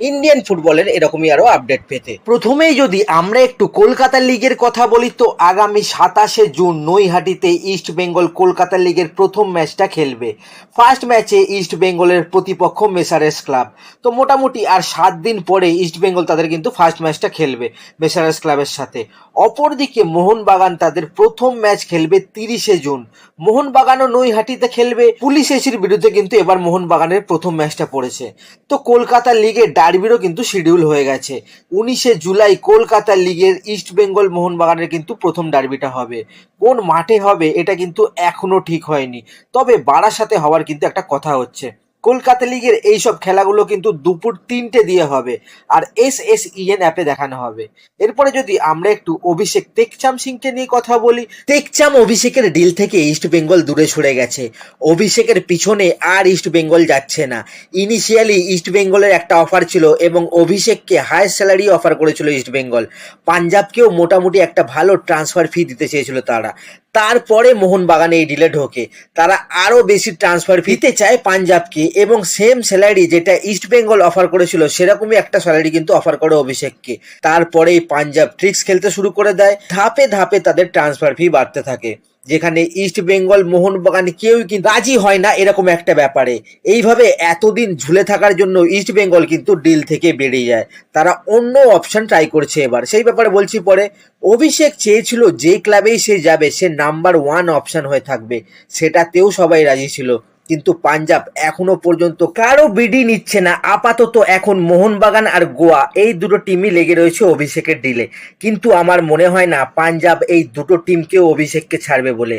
Indian ফুটবলের এরকমই আরও আপডেট পেতে। প্রথমেই যদি আমরা একটু কলকাতা লিগের কথা বলি, তো আগামী সাতাশে জুন নৈহাটিতে ইস্ট বেঙ্গল কলকাতা লিগের প্রথম ম্যাচটা খেলবে। ফার্স্ট ম্যাচে ইস্ট বেঙ্গলের প্রতিপক্ষ মেসারেস ক্লাব তো মোটামুটি আর সাত দিন পরে ইস্ট বেঙ্গল তাদের কিন্তু ফার্স্ট ম্যাচটা খেলবে মেসারেস ক্লাবের সাথে। অপরদিকে মোহনবাগান তাদের প্রথম ম্যাচ খেলবে তিরিশে জুন। মোহনবাগানও নৈহাটিতে খেলবে। পুলিশ এসির বিরুদ্ধে কিন্তু এবার মোহনবাগানের প্রথম ম্যাচটা পড়েছে। তো কলকাতা লিগে ডার্বিরও কিন্তু শিডিউল হয়ে গেছে। উনিশে জুলাই কলকাতা লিগের ইস্ট বেঙ্গল মোহনবাগানের কিন্তু প্রথম ডার্বিটা হবে। কোন মাঠে হবে এটা কিন্তু এখনও ঠিক হয়নি। তবে বারাসাতে হওয়ার কিন্তু একটা কথা হচ্ছে। কলকাতা লিগের এইসব খেলাগুলো কিন্তু দুপুর তিনটে দিয়ে হবে আর এস এস ইএন অ্যাপে দেখানো হবে। এরপরে যদি আমরা একটু অভিষেক তেকচাম সিংকে নিয়ে কথা বলি। তেকচাম অভিষেকের ডিল থেকে ইস্ট বেঙ্গল দূরে সরে গেছে। অভিষেকের পিছনে আর ইস্ট বেঙ্গল যাচ্ছে না। ইনিশিয়ালি ইস্ট বেঙ্গলের একটা অফার ছিল এবং অভিষেককে হায়ার স্যালারি অফার করেছিল ইস্ট বেঙ্গল। পাঞ্জাবকেও মোটামুটি একটা ভালো ট্রান্সফার ফি দিতে চেয়েছিল তারা। তারপরে মোহনবাগানে এই ডিলে ঢোকে। তারা আরও বেশি ট্রান্সফার ফিতে চায় পাঞ্জাবকে এবং সেম স্যালারি যেটা ইস্ট বেঙ্গল অফার করেছিল, সেরকমই একটা স্যালারি কিন্তু অফার করে অভিষেককে। তারপরেই পাঞ্জাব ট্রিক্স খেলতে শুরু করে দেয়। ধাপে ধাপে তাদের ট্রান্সফার ফি বাড়তে থাকে। যেখানে ইস্ট বেঙ্গল মোহনবাগান কেউই কিন্তু রাজি হয় না এরকম একটা ব্যাপারে। এইভাবে এতদিন ঝুলে থাকার জন্য ইস্ট বেঙ্গল কিন্তু ডিল থেকে বেরিয়ে যায়। তারা অন্য অপশন ট্রাই করছে এবার। সেই ব্যাপারে বলছি পরে, অভিষেক চেয়েছিল যে ক্লাবেই সে যাবে, সে নাম্বার ওয়ান অপশন হয়ে থাকবে। সেটাতেও সবাই রাজি ছিল। কিন্তু পাঞ্জাব এখনও পর্যন্ত কারও বিডি নিচ্ছে না। আপাতত এখন মোহনবাগান আর গোয়া, এই দুটো টিমই লেগে রয়েছে অভিষেকের ডিলে কিন্তু আমার মনে হয় না, পাঞ্জাব এই দুটো টিমকেও অভিষেককে ছাড়বে বলে।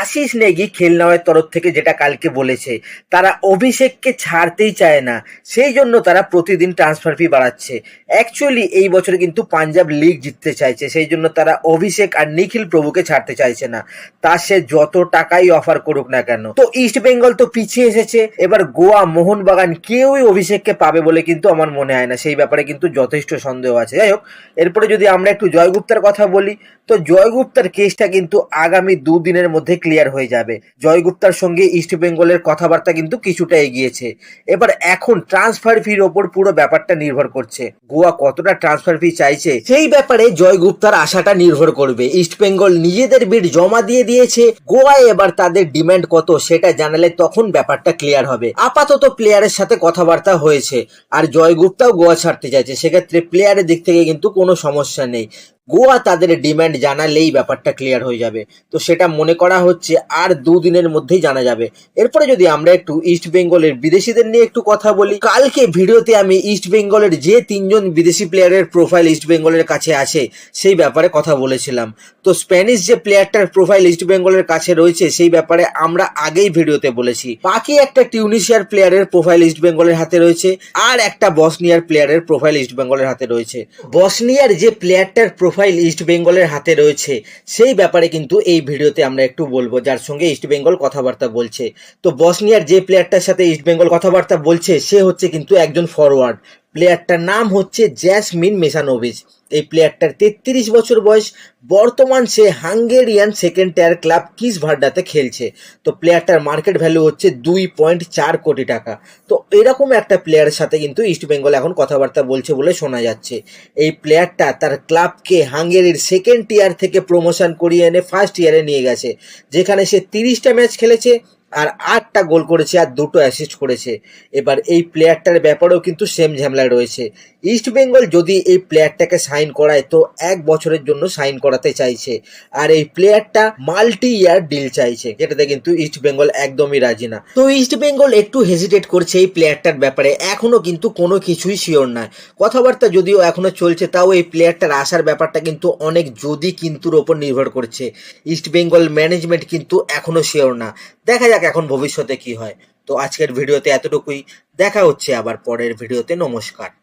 আশিস নেগি খেলনাওয়ের তরফ থেকে যেটা কালকে বলেছে, তারা অভিষেককে ছাড়তেই চায় না, সেই জন্য তারা প্রতিদিন ট্রান্সফার ফি বাড়াচ্ছে। অ্যাকচুয়ালি এই বছর কিন্তু পাঞ্জাব লিগ জিততে চাইছে, সেই জন্য তারা অভিষেক আর নিখিল প্রভুকে ছাড়তে চাইছে না। তা সে যত টাকাই অফার করুক না কেন। তো ইস্ট বেঙ্গল তো পিছিয়ে এসেছে। এবার গোয়া, মোহনবাগান কেউই অভিষেককে পাবে বলে কিন্তু আমার মনে হয় না। সেই ব্যাপারে কিন্তু যথেষ্ট সন্দেহ আছে। যাই হোক, এরপরে যদি আমরা একটু জয়গুপ্তার কথা বলি, তো জয়গুপ্তার কেসটা কিন্তু আগামী দুদিনের মধ্যে ক্লিয়ার হয়ে যাবে। জয়গুপ্তার সঙ্গে ইস্ট বেঙ্গলের কথাবার্তা কিন্তু কিছুটা এগিয়েছে। এবার এখন ট্রান্সফার ফির ওপর পুরো ব্যাপারটা নির্ভর করছে। গোয়া কতটা ট্রান্সফার ফি চাইছে, সেই ব্যাপারে জয়গুপ্তার আশাটা নির্ভর করবে। ইস্ট বেঙ্গল নিজেদের বিড জমা দিয়ে দিয়েছে। গোয়ায় এবার তাদের ডিমান্ড কত সেটা জানালে তখন ব্যাপারটা ক্লিয়ার হবে। আপাতত প্লেয়ারের সাথে কথাবার্তা হয়েছে। আর জয়গুপ্তাও গোয়া ছাড়তে চাইছে। সেক্ষেত্রে প্লেয়ারের দিক থেকে কিন্তু কোনো সমস্যা নেই। গোয়া তাদের ডিমান্ড জানালেই ব্যাপারটা ক্লিয়ার হয়ে যাবে। তো সেটা মনে করা হচ্ছে আর দুদিনের মধ্যেই জানা যাবে। এরপরে যদি আমরা একটু ইস্ট বেঙ্গলের বিদেশিদের নিয়ে একটু কথা বলি, কালকে ভিডিওতে আমি ইস্ট বেঙ্গলের যে তিনজন বিদেশি প্লেয়ারের প্রোফাইল ইস্ট বেঙ্গলের কাছে আছে, সেই ব্যাপারে কথা বলেছিলাম। তো স্প্যানিশ যে প্লেয়ারটার প্রোফাইল ইস্ট বেঙ্গলের কাছে রয়েছে, সেই ব্যাপারে আমরা আগেই ভিডিওতে বলেছি। বাকি একটা টিউনিশিয়ার প্লেয়ারের প্রোফাইল ইস্ট বেঙ্গলের হাতে রয়েছে, আর একটা বসনিয়ার প্লেয়ারের প্রোফাইল ইস্ট বেঙ্গলের হাতে রয়েছে। বসনিয়ার যে প্লেয়ারটার প্রোফাইল ইস্ট বেঙ্গলের হাতে রয়েছে। সেই ব্যাপারে কিন্তু এই ভিডিওতে আমরা একটু বলব, যার সঙ্গে ইস্ট বেঙ্গল কথাবার্তা বলছে। তো বসনিয়ার যে প্লেয়ারটার সাথে ইস্ট বেঙ্গল কথাবার্তা বলছে, সে হচ্ছে কিন্তু একজন ফরওয়ার্ড প্লেয়ারটার নাম হচ্ছে জ্যাসমিন মেসানোভিচ এই প্লেয়ারটার তেত্রিশ বছর বয়স। বর্তমান সে হাঙ্গেরিয়ান সেকেন্ড টায়ার ক্লাব কিস ভার্ডাতে খেলছে। তো প্লেয়ারটার মার্কেট ভ্যালু হচ্ছে দুই পয়েন্ট চার কোটি টাকা। তো এরকম একটা প্লেয়ারের সাথে কিন্তু ইস্ট বেঙ্গল এখন কথাবার্তা বলছে বলে শোনা যাচ্ছে। এই প্লেয়ারটা তার ক্লাবকে হাঙ্গেরির সেকেন্ড টিয়ার থেকে প্রমোশন করিয়ে এনে ফার্স্ট ইয়ারে নিয়ে গেছে। যেখানে সে তিরিশটা ম্যাচ খেলেছে আর আটটা গোল করেছে আর দুটো অ্যাসিস্ট করেছে। এবার এই প্লেয়ারটার ব্যাপারেও কিন্তু সেম ঝামেলা রয়েছে। ইস্ট বেঙ্গল যদি এই প্লেয়ারটাকে সাইন করায়, তো এক বছরের জন্য সাইন করাতে চাইছে। আর এই প্লেয়ারটা মাল্টি ইয়ার ডিল চাইছে। যেটাতে কিন্তু ইস্ট বেঙ্গল একদমই রাজি না। তো ইস্ট বেঙ্গল একটু হেজিটেট করছে এই প্লেয়ারটার ব্যাপারে। এখনও কিন্তু কোনো কিছুই শিওর নয়। কথাবার্তা যদিও এখনও চলছে, তাও এই প্লেয়ারটার আসার ব্যাপারটা কিন্তু অনেক যদি কিন্তুর ওপর নির্ভর করছে। ইস্ট বেঙ্গল ম্যানেজমেন্ট কিন্তু এখনও শিওর না। দেখা যাক এখন ভবিষ্যতে কি হয়। তো আজকের ভিডিওতে এতটুকুই। দেখা হচ্ছে আবার পরের ভিডিওতে। নমস্কার।